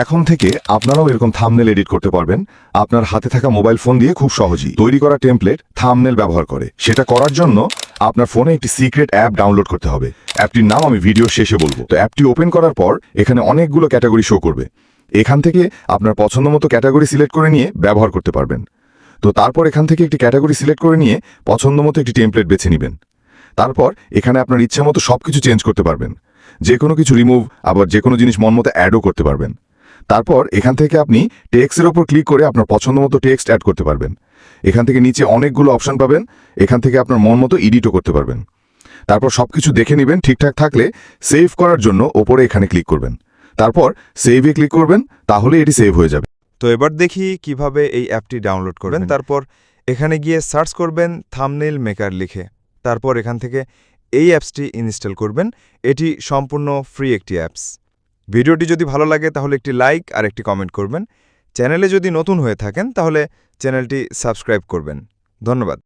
এখন থেকে আপনারাও এরকম থামনেল এডিট করতে পারবেন। আপনার হাতে থাকা মোবাইল ফোন দিয়ে খুব সহজেই তৈরি করা টেমপ্লেট থামনেল ব্যবহার করে। সেটা করার জন্য আপনার ফোনে একটি সিক্রেট অ্যাপ ডাউনলোড করতে হবে। অ্যাপটির নাম আমি ভিডিও শেষে বলব। তো অ্যাপটি ওপেন করার পর এখানে অনেকগুলো ক্যাটাগরি শো করবে। এখান থেকে আপনার পছন্দ মতো ক্যাটাগরি সিলেক্ট করে নিয়ে ব্যবহার করতে পারবেন। তো তারপর এখান থেকে একটি ক্যাটাগরি সিলেক্ট করে নিয়ে পছন্দ মতো একটি টেমপ্লেট বেছে নেবেন। তারপর এখানে আপনার ইচ্ছে মতো সব কিছু চেঞ্জ করতে পারবেন। যে কোনো কিছু রিমুভ আবার যে কোনো জিনিস মন মতো অ্যাডও করতে পারবেন। তারপর এখান থেকে আপনি টেক্সটের ওপর ক্লিক করে আপনার পছন্দ মতো টেক্সট অ্যাড করতে পারবেন। এখান থেকে নিচে অনেকগুলো অপশন পাবেন এখান থেকে আপনার মন মতো এডিটও করতে পারবেন। তারপর সব কিছু দেখে নেবেন ঠিকঠাক থাকলে সেভ করার জন্য ওপরে এখানে ক্লিক করবেন। তারপর সেভে ক্লিক করবেন তাহলে এটি সেভ হয়ে যাবে। তো এবার দেখি কীভাবে এই অ্যাপটি ডাউনলোড করবেন। তারপর এখানে গিয়ে সার্চ করবেন থামনেল মেকার লিখে। তারপর এখান থেকে এই অ্যাপসটি ইনস্টল করবেন। এটি সম্পূর্ণ ফ্রি একটি অ্যাপস ভিডিওটি যদি ভালো লাগে তাহলে একটি লাইক আর একটি কমেন্ট করবেন। চ্যানেলে যদি নতুন হয়ে থাকেন তাহলে চ্যানেলটি সাবস্ক্রাইব করবেন। ধন্যবাদ।